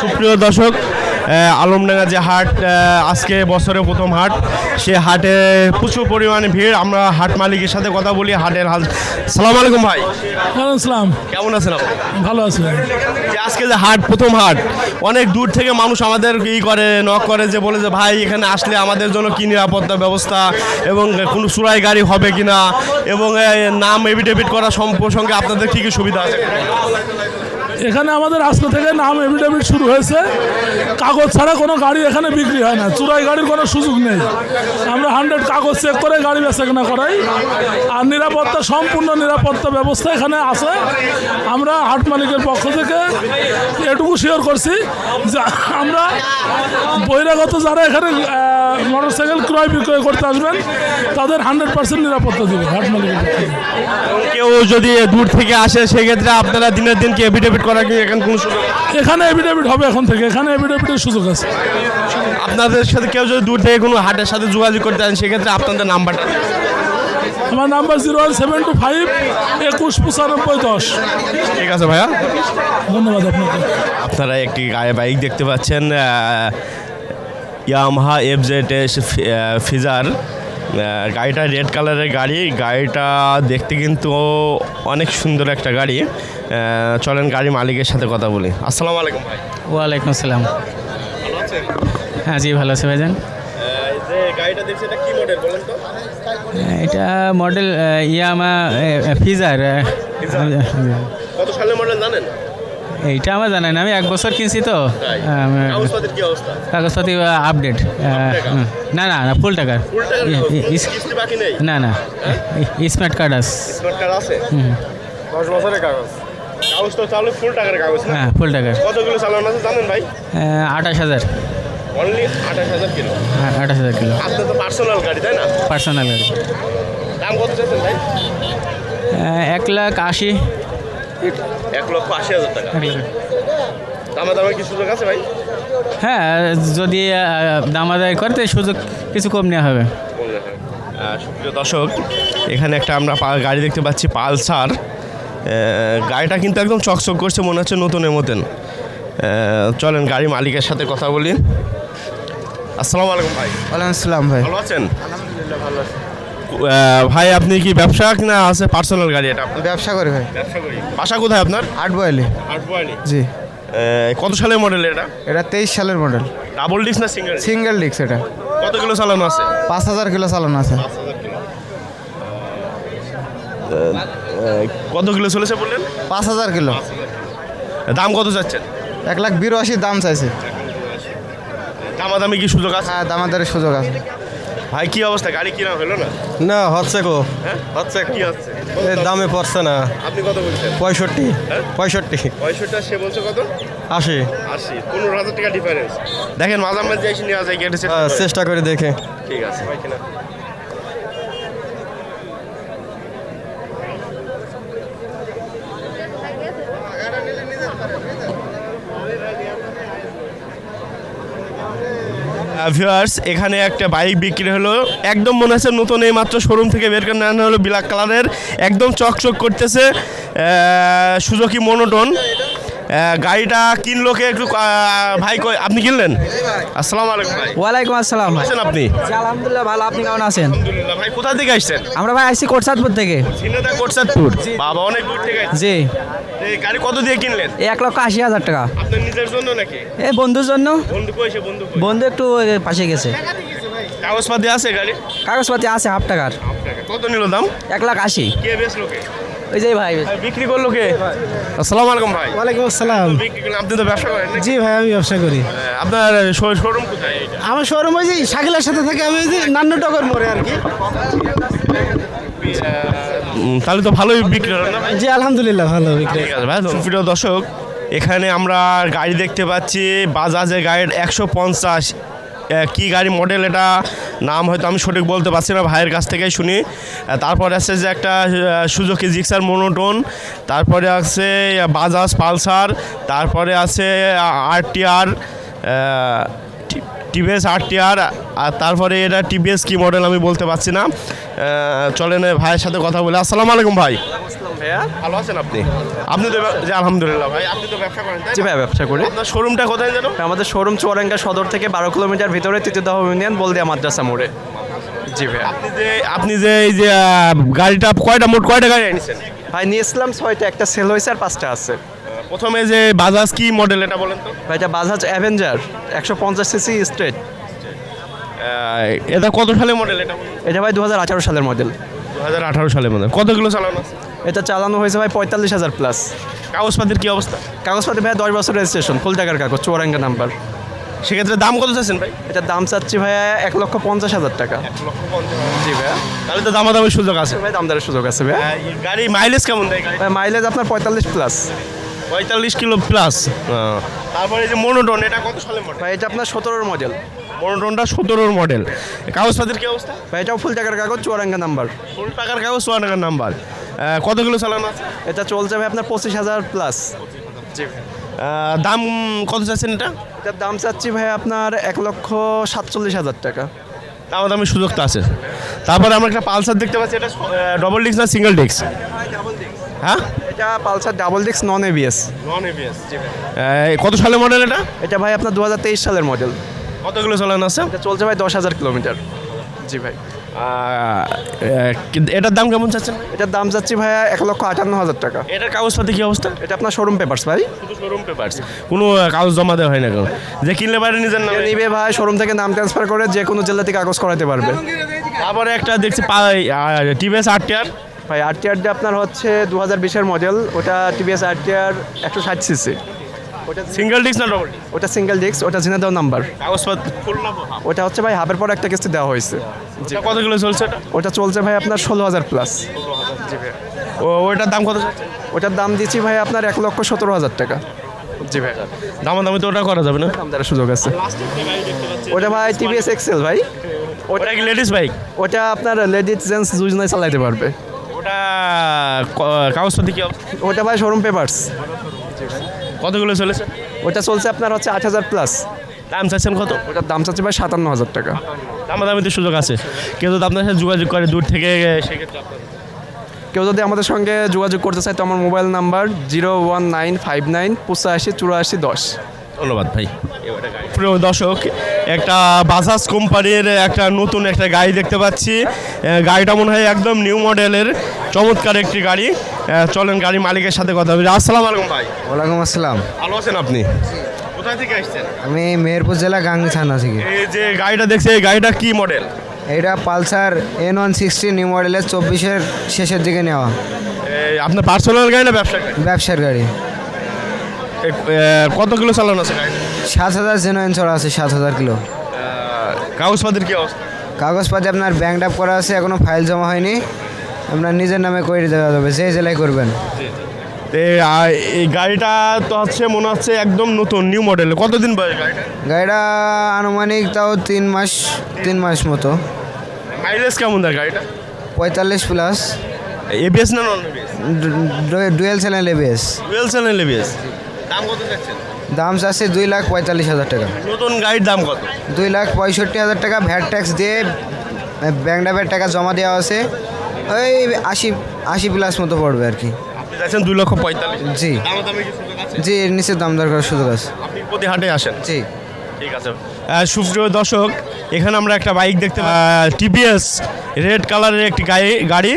সুপ্রিয় দর্শক আলমডাঙ্গা যে হাট আজকে বছরের প্রথম হাট সে হাটে প্রচুর পরিমাণে ভিড়। আমরা হাট মালিকের সাথে কথা বলি হাটের হাল সালাম আলাইকুম ভাই। আসসালাম কেমন আছেন আপনি? ভালো আছি আজকে যে হাট প্রথম হাট অনেক দূর থেকে মানুষ আমাদের ই করে নক করে যে বলে যে ভাই এখানে আসলে আমাদের জন্য কী নিরাপত্তা ব্যবস্থা এবং কোনো চুরাই গাড়ি হবে কিনা? এবং নাম এভিডেভিট করা প্রসঙ্গে আপনাদের কী কী সুবিধা আছে? এখানে আমাদের আজকে থেকে নাম এভিডেভিট শুরু হয়েছে। কাগজ ছাড়া কোনো গাড়ি এখানে বিক্রি হয় না। চুরাই গাড়ির কোনো সুযোগ নেই। আমরা হান্ড্রেড কাগজ চেক করে গাড়ি বেচা কেনা করাই। আর নিরাপত্তা, সম্পূর্ণ নিরাপত্তা ব্যবস্থা এখানে আছে। আমরা হাট মালিকের পক্ষ থেকে এটুকু শিওর করছি যে আমরা বহিরাগত যারা এখানে মোটরসাইকেল ক্রয় বিক্রয় করতে আসবেন, তাদের হান্ড্রেড পার্সেন্ট নিরাপত্তা দেবে হাট মালিকের কেউ যদি দূর থেকে আসে, সেক্ষেত্রে আপনারা দিনের দিন কি এভিডেভিট করা কি এখানে কোনো সুযোগ এখানে এভিডেভিট হবে এখন থেকে এখানে এভিডেভিটের সুযোগ আছে। আপনাদের সাথে কেউ যদি দূর থেকে কোনো হাটের সাথে যোগাযোগ করতে চান সেক্ষেত্রে আপনাদের নাম্বারটা। আমার number zero one seven two five একুশ পঁচানব্বই দশ। ঠিক আছে ভাইয়া। ধন্যবাদ আপনাকে। আপনারা একটি গায়ে বাইক দেখতে পাচ্ছেন Yamaha F Z S Fazer গাড়িটা রেড কালারের গাড়ি গাড়িটা দেখতে কিন্তু অনেক সুন্দর একটা গাড়ি। চলেন গাড়ি মালিকের সাথে কথা বলি। আসসালামু আলাইকুম ভাই। ওয়ালাইকুম আসসালাম। হ্যাঁ জি ভালো আছে ভাইজান। যে গাড়িটা দেখছি এটা কি মডেল বলেন তো? এটা মডেল ইয়ামা ফিজার। কত সালের মডেল জানেন? এইটা আমার জানা না আমি এক বছর কিনছি তো। কাগজপাতি আপডেট না না না ফুল টাকার। না না স্মার্ট কার্ড আছে। স্মার্ট কার্ড আছে? দশ বছরের কাগজ। কাগজ তো চালু ফুল টাকার কাগজ হ্যাঁ ফুল টাকার। কতগুলো চালানো আছে জানেন ভাই? আঠাশ হাজার। অনলি আঠাশ হাজার কিলো। হ্যাঁ, আঠাশ হাজার কিলো। আপনার তো পার্সোনাল গাড়ি তাই না? পার্সোনাল গাড়ি। দাম কত চাচ্ছেন ভাই? এক লাখ আশি। এক লক্ষ আশি হাজার টাকা। দামা দামের কি সুযোগ আছে ভাই? হ্যাঁ যদি আহ, দাম আদায় করতে সুযোগ কিছু কম নেওয়া হবে। সুপ্রিয় দর্শক এখানে একটা আমরা গাড়ি দেখতে পাচ্ছি পালসার। গাড়িটা কিন্তু একদম চকচক করছে মনে হচ্ছে নতুনের মতন। চলেন গাড়ি মালিকের সাথে কথা বলি। আসসালামু আলাইকুম ভাই। ওয়ালাইকুম আসসালাম ভাই। ভালো আছেন? আহ, ভাই আপনি কি ব্যবসা না আছে পার্সোনাল গাড়ি এটা ব্যবসা করি ভাই। ব্যবসা করি। বাসা কোথায় আপনার? আট বয়ালি আটবোয়ালি। জি। কত সালের মডেল এটা? এটা তেইশ সালের মডেল ডাবল ডিস্ক না সিঙ্গেল সিঙ্গেল ডিস্ক এটা। কত কিলো চালানো আছে? পাঁচ হাজার কিলো চালানো আছে। কত কিলো চলেছে বললেন? পাঁচ হাজার কিলো। দাম কত যাচ্ছেন এক লাখ বিরাশি দাম চাইছে। দামাদামি কি সুযোগ আছে? হ্যাঁ দামাদারের সুযোগ আছে। ভাই কি অবস্থা? গাড়ি কিনা হলো না? না হচ্ছে গো। হ্যাঁ? হচ্ছে কি হচ্ছে? দামে পড়ছে না। আপনি কত বলছেন? পঁয়ষট্টি। হ্যাঁ? পঁয়ষট্টি। পঁয়ষট্টি সে বলছে কত? আশি। আশি। পনেরো হাজার টাকা ডিফারেন্স দেখেন মাঝামাঝি এসে নেওয়া যায় হ্যাঁ, চেষ্টা করে দেখে। ঠিক আছে ভাই কিনা। ভিউয়ার্স এখানে একটা বাইক বিক্রি হলো। একদম মনে হচ্ছে নতুন এই মাত্র শোরুম থেকে বের করে নেওয়া হলো ব্ল্যাক কালারের একদম চকচক করতেছে সুজুকি মনোটন গাড়িটা কিনলো কে একটু ভাই কই আপনি কিনলেন? আসসালামু আলাইকুম ভাই। ওয়ালাইকুম আসসালাম আছেন আপনি। আলহামদুলিল্লাহ ভালো। আপনি কেমন আছেন? আলহামদুলিল্লাহ ভাই কোথা থেকে আসছেন? আমরা ভাই আসছি কোটসাদপুর থেকে। ঝিনাদা কোটসাদপুর। বাবা অনেক দূর থেকে আসছেন। জি। এই গাড়ি কত দিয়ে কিনলেন? এই এক লক্ষ আশি হাজার টাকা। আপনার নিজের জন্য নাকি? এই বন্ধুর জন্য। বন্ধু কইছে বন্ধু কই? বন্ধু একটু এ, পাশে গেছে। কাগজপাতি আছে গাড়ি? কাগজপাতি আছে হাফ টাকার। কত নিল দাম? এক লাখ আশি। কে বেচলো কে? ওই যে ভাই। বিক্রি করল কে? আসসালামু আলাইকুম ভাই। ওয়ালাইকুম আসসালাম। আপনি তো ব্যবসা করেন জি ভাই আমি ব্যবসা করি। আপনার শোরুম কোথায় আমার শোরুম ওই যে শাকিলার সাথে থাকে আমি ওই যে মোড়ে আর কি। তাহলে তো ভালোই বিক্রি জি আলহামদুলিল্লাহ ভালো বিক্রি দর্শক এখানে আমরা গাড়ি দেখতে পাচ্ছি বাজাজের গাড়ির একশো পঞ্চাশ কী গাড়ি মডেল এটা? নাম হয়তো আমি সঠিক বলতে পারছি না, ভাইয়ের কাছ থেকেই শুনি। তারপর আছে যে একটা সুজুকি জিক্সার মোনোটোন তারপরে আছে বাজাজ পালসার তারপরে আছে আরটিআর টিভিএস আর টি আর তারপরে এটা টিভিএস কি মডেল আমি বলতে পারছি না। চলেন ভাইয়ের সাথে কথা বলে। আসসালামু আলাইকুম ভাই। ভাইয়া। ভালো আছেন আপনি? আপনি তো আলহামদুলিল্লাহ ভাই আপনি তো ব্যবসা করেন জি না? ভাইয়া ব্যবসা করি। আপনার শোরুমটা কোথায় যেন? আমাদের শোরুম সদর থেকে বারো কিলোমিটার ভিতরে তৃতীয়দাহ ইউনিয়ন বলদিয়া মাদ্রাসা মোড়ে। জি আপনি যে আপনি যে এই যে গাড়িটা কয়টা মোট কয়টা গাড়ি এনেছেন ভাই নিয়ে এসলাম ছয়টা একটা সেল হয়েছে আর পাঁচটা আছে। প্রথমে যে বাজাজ কি মডেল এটা বলেন তো? ভাই এটা বাজাজ অ্যাভেঞ্জার একশো পঞ্চাশ সিসি স্ট্রেট এটা কত সালের মডেল এটা? এটা ভাই দু হাজার আঠারো সালের মডেল দু হাজার আঠারো সালের মডেল কত কিলো চালানো? এটা চালানো হয়েছে ভাই পঁয়তাল্লিশ হাজার প্লাস কাগজপাতির কি অবস্থা? কাগজপাতি ভাই দশ বছর রেজিস্ট্রেশন ফুল টাকার কাগজ চুয়াডাঙ্গা নাম্বার সেক্ষেত্রে দাম কত চাচ্ছেন ভাই? এটার দাম চাচ্ছি ভাইয়া এক লক্ষ পঞ্চাশ হাজার টাকা। জি ভাইয়া তাহলে তো দামাদামের সুযোগ আছে। ভাই দামদারের সুযোগ আছে ভাইয়া এই গাড়ি মাইলেজ কেমন দেয় ভাই মাইলেজ আপনার পঁয়তাল্লিশ প্লাস পঁয়তাল্লিশ কিলো প্লাস তারপরে এই যে মনোটন এটা কত সালের মডেল ভাই এটা আপনার সতেরোর মডেল মনোটনটা সতেরোর মডেল কাগজপাতির কি অবস্থা? ভাই এটাও ফুল টাকার কাগজ চুয়াডাঙ্গা নাম্বার ফুল টাকার কাগজ টাকার নাম্বার কত কিলো চালানো আছে? এটা চলছে ভাই আপনার পঁচিশ হাজার প্লাস আহ, দাম কত চাচ্ছেন এটা? এটার দাম চাচ্ছি ভাই আপনার এক লক্ষ সাতচল্লিশ হাজার টাকা। দামাদামের সুযোগ তো আছে। তারপরে আমরা একটা পালসার দেখতে পাচ্ছি এটা ডবল ডিস্ক না সিঙ্গেল ডিস্ক হ্যাঁ? এটা পালসার ডাবল ডিক্স নন এবিএস নন এবিএস কত সালের মডেল এটা? এটা ভাই আপনার দু হাজার তেইশ সালের মডেল কত কিলো আছে? এটা চলছে ভাই দশ হাজার কিলোমিটার। জি ভাই। এটার দাম কেমন চাচ্ছেন? এটার দাম চাচ্ছি ভাইয়া এক লক্ষ আটান্ন হাজার টাকা। এটার কাগজপাতি কি অবস্থা? এটা আপনার শোরুম পেপার্স ভাই। শোরুম পেপারস কোনো কাগজ জমা দেওয়া হয় না কেন? যে কিনলে বাইরে নিজের নামে। নিবে ভাই শোরুম থেকে নাম ট্রান্সফার করে যে কোনো জেলা থেকে কাগজ করাতে পারবে। তারপরে একটা দেখছি টিভিএস আর টিআর ভাই আর টি আপনার হচ্ছে দু হাজার বিশের মডেল ওটা টিভিএস আর টি আর একশো ষাট সিসি ওটা সিঙ্গেল ডিস্ক না ডবল ওটা সিঙ্গেল ডিস্ক ওটা নাম্বার কাগজপাতি ওটা হচ্ছে ভাই পর একটা কিস্তি দেওয়া হয়েছে। চলছে ওটা চলছে ভাই আপনার ষোলো হাজার প্লাস ও ওইটার দাম কত ওটার দাম দিচ্ছি ভাই আপনার এক লক্ষ সতেরো হাজার টাকা। জি ভাই। দামাদামি তো ওটা করা যাবে না? সুযোগ আছে। ওটা ভাই টিভিএস এক্সেল ভাই। ওটা কি লেডিস বাইক ওটা আপনার লেডিস জেন্টস দুজনেই চালাইতে পারবে। ওটা ক- অবস্থা? ওটা ভাই শোরুম পেপার্স কত কিলো চলেছে? ওটা চলছে আপনার হচ্ছে আট হাজার প্লাস দাম চাচ্ছেন কত? ওটার দাম চাচ্ছে ভাই সাতান্ন হাজার টাকা। দামাদামিতে সুযোগ আছে। কেউ যদি আপনার সাথে যোগাযোগ করে দূর থেকে সেক্ষেত্রে আপনার কেউ যদি আমাদের সঙ্গে যোগাযোগ করতে চায় তো আমার mobile number zero one nine five nine পঁচাশি চুরাশি দশ। ধন্যবাদ ভাই। প্রিয় দর্শক একটা বাজাজ কোম্পানির একটা নতুন একটা গাড়ি দেখতে পাচ্ছি। গাড়িটা মনে হয় একদম নিউ মডেলের চমৎকার একটি গাড়ি। চলেন গাড়ি মালিকের সাথে কথা বলি। আসসালাম আলাইকুম ভাই। ওয়ালাইকুম আসসালাম। ভালো আছেন আপনি? কোথায় থেকে আসছেন? আমি মেহেরপুর জেলা গাঙ্গি থানা থেকে। এই যে গাড়িটা দেখছি এই গাড়িটা কি মডেল এটা Pulsar N one sixty new মডেলের চব্বিশের শেষের দিকে নেওয়া। আপনার পার্সোনাল গাড়ি না ব্যবসা গাড়ি? ব্যবসার গাড়ি। কত কিলো চালানো আছে সাত হাজার জেনুইন চড়া আছে সাত হাজার কিলো কাগজপাতির কি অবস্থা? কাগজপাতি আপনার ব্যাংক আপ করা আছে এখনও ফাইল জমা হয়নি। আপনার নিজের নামে করে দেওয়া যাবে যে জেলায় করবেন। এই গাড়িটা তো হচ্ছে মনে হচ্ছে একদম নতুন নিউ মডেল কতদিন বয়স গাড়িটা? গাড়িটা আনুমানিক তাও তিন মাস তিন মাস মতো। মাইলেজ কেমন দেয় গাড়িটা? পঁয়তাল্লিশ প্লাস এবিএস না non ABS dual channel ABS twelve channel ABS দাম কত যাচ্ছেন দাম চাচ্ছে দুই লাখ পঁয়তাল্লিশ হাজার টাকা। নতুন গাড়ির দাম কত? দুই লাখ পঁয়ষট্টি হাজার টাকা ভ্যাট ট্যাক্স দিয়ে ব্যাংক ড্রাফের টাকা জমা দেওয়া আছে। ওই আশি আশি প্লাস মতো পড়বে আর কি। যাচ্ছেন দুই লক্ষ পঁয়তাল্লিশ? জি। জি এর নিচে দাম দরকার সুযোগ আছে। আপনি প্রতি হাটে আসেন? জি। ঠিক আছে। সুপ্রিয় দর্শক এখানে আমরা একটা বাইক দেখতে টিভিএস রেড কালারের একটি গাড়ি গাড়ি।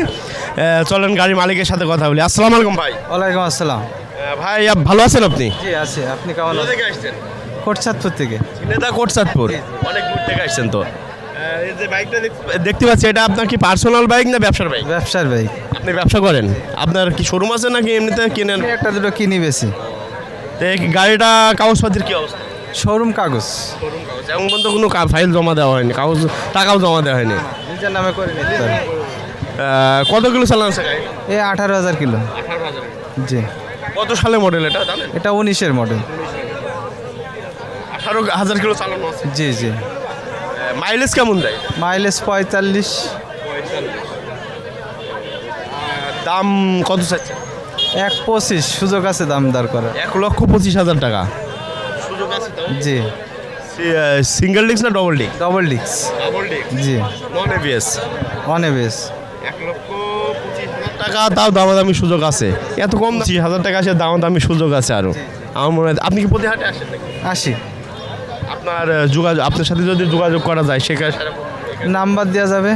চলেন গাড়ির মালিকের সাথে কথা বলি। আসসালামু আলাইকুম ভাই। ওয়ালাইকুম আসসালাম। ভাই আপ- ভালো আছেন আপনি? জি আছে। আপনি কেমন কোথা থেকে আসছেন? কোটচাঁদপুর থেকে। নেতা কোটচাঁদপুর। অনেক দূর থেকে আসছেন তো। আহ, এই যে বাইকটা দেখ- দেখতে পাচ্ছি এটা আপনার কি পার্সোনাল বাইক না ব্যবসার বাইক ব্যবসার ভাই আপনি ব্যবসা করেন? আপনার কি শোরুম আছে নাকি এমনিতে কিনেন? একটা দুটো কিনি বেশি। তো এই গাড়িটা কাগজপাতির কি অবস্থা? শোরুম কাগজ। শোরুম কাগজ। এখন পর্যন্ত কোনো কা- ফাইল জমা দেওয়া হয়নি কাগজ টাকাও জমা দেওয়া হয়নি। নিজের নামে করে নিতে আহ, কত কিলো চালান আছে গাড়ি এই আঠারো হাজার কিলো। জি। কত সালে মডেল এটা? জানেন? এটা উনিশের মডেল আঠারো হাজার কিলো চালানো আছে। জি জি। মাইলেজ কেমন দেয়? মাইলেজ পঁয়তাল্লিশ। দাম কত চাচ্ছে এক পঁচিশ সুযোগ আছে দাম দর করার। এক লক্ষ পঁচিশ হাজার টাকা। জি। সিঙ্গেল ডিস্ক না ডবল ডিস্ক ডবল ডিক্স ডবল ডিস্ক জি। নন এবিএস ওয়ান এবিএস এক লক্ষ টাকা তাও দামাদামি সুযোগ আছে। এত কম পঁচিশ হাজার টাকা আসে দামাদামি সুযোগ আছে আরও আমার মনে হয় আপনি কি প্রতি হাটে আসেন আসি। আপনার যোগাযোগ আপনার সাথে যদি যোগাযোগ করা যায় সেখানে নাম্বার দেওয়া যাবে।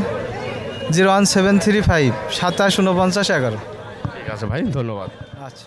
Zero one seven three five সাতাশ উনপঞ্চাশ এগারো। ঠিক আছে ভাই ধন্যবাদ। আচ্ছা।